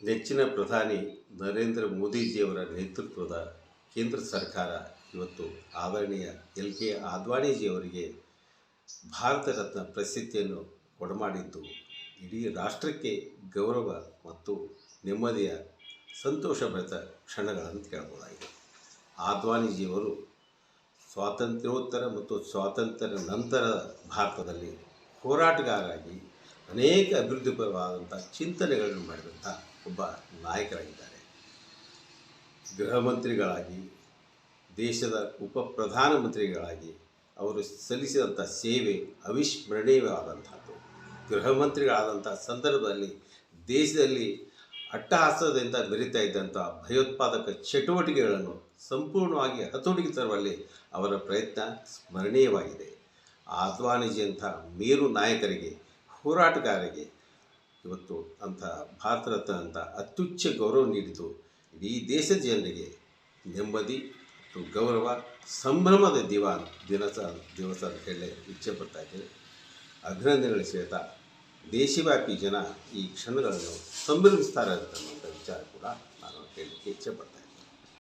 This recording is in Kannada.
ನೆಚ್ಚಿನ ಪ್ರಧಾನಿ ನರೇಂದ್ರ ಮೋದಿಜಿಯವರ ನೇತೃತ್ವದ ಕೇಂದ್ರ ಸರ್ಕಾರ ಇವತ್ತು ಆದರಣೀಯ ಎಲ್ ಕೆ ಆದ್ವಾನಿಜಿಯವರಿಗೆ ಭಾರತ ರತ್ನ ಪ್ರಸಿದ್ಧಿಯನ್ನು ಕೊಡಮಾಡಿದ್ದು. ಇಡೀ ರಾಷ್ಟ್ರಕ್ಕೆ ಗೌರವ ಮತ್ತು ನೆಮ್ಮದಿಯ ಸಂತೋಷಭರಿತ ಕ್ಷಣಗಳನ್ನು ಕೇಳಬಹುದಾಗಿದೆ ಆದ್ವಾನಿಜಿಯವರು ಸ್ವಾತಂತ್ರ್ಯೋತ್ತರ ಮತ್ತು ಸ್ವಾತಂತ್ರ್ಯ ನಂತರ ಭಾರತದಲ್ಲಿ ಹೋರಾಟಗಾರರಾಗಿ ಅನೇಕ ಅಭಿವೃದ್ಧಿಪರವಾದಂಥ ಚಿಂತನೆಗಳನ್ನು ಮಾಡಿದಂಥ ಒಬ್ಬ ನಾಯಕರಾಗಿದ್ದಾರೆ. ಗೃಹ ಮಂತ್ರಿಗಳಾಗಿ, ದೇಶದ ಉಪ ಪ್ರಧಾನಮಂತ್ರಿಗಳಾಗಿ ಅವರು ಸಲ್ಲಿಸಿದಂಥ ಸೇವೆ ಅವಿಸ್ಮರಣೀಯವಾದಂಥದ್ದು. ಗೃಹ ಮಂತ್ರಿಗಳಾದಂಥ ಸಂದರ್ಭದಲ್ಲಿ ದೇಶದಲ್ಲಿ ಅಟ್ಟಹಾಸದಿಂದ ಬೆರೀತಾ ಇದ್ದಂಥ ಭಯೋತ್ಪಾದಕ ಚಟುವಟಿಕೆಗಳನ್ನು ಸಂಪೂರ್ಣವಾಗಿ ಹತೋಟಿಗೆ ತರುವಲ್ಲಿ ಅವರ ಪ್ರಯತ್ನ ಸ್ಮರಣೀಯವಾಗಿದೆ. ಆದ್ವಾನಿಜಿಯಂಥ ಮೇರು ನಾಯಕರಿಗೆ ಹೋರಾಟಗಾರರಿಗೆ ಇವತ್ತು ಅಂಥ ಭಾರತ ರತ್ನ ಅಂತ ಅತ್ಯುಚ್ಚ ಗೌರವ ನೀಡಿದ್ದು ಇಡೀ ದೇಶದ ಜನರಿಗೆ ನೆಮ್ಮದಿ ಮತ್ತು ಗೌರವ, ಸಂಭ್ರಮದ ದಿವಾನ್ ದಿನಸ, ದಿವಸ ಅಂತ ಹೇಳಿ ಇಚ್ಛೆ ಪಡ್ತಾ ಇದ್ದೇನೆ. ಅಭಿನಂದನೆಗಳು ಹೇಳ್ತಾ ದೇಶವ್ಯಾಪಿ ಜನ ಈ ಕ್ಷಣಗಳನ್ನು ಸಂಭ್ರಮಿಸ್ತಾರೆ ಅಂತ ವಿಚಾರ ಕೂಡ ನಾನು ಹೇಳಲಿಕ್ಕೆ ಇಚ್ಛೆ ಪಡ್ತಾ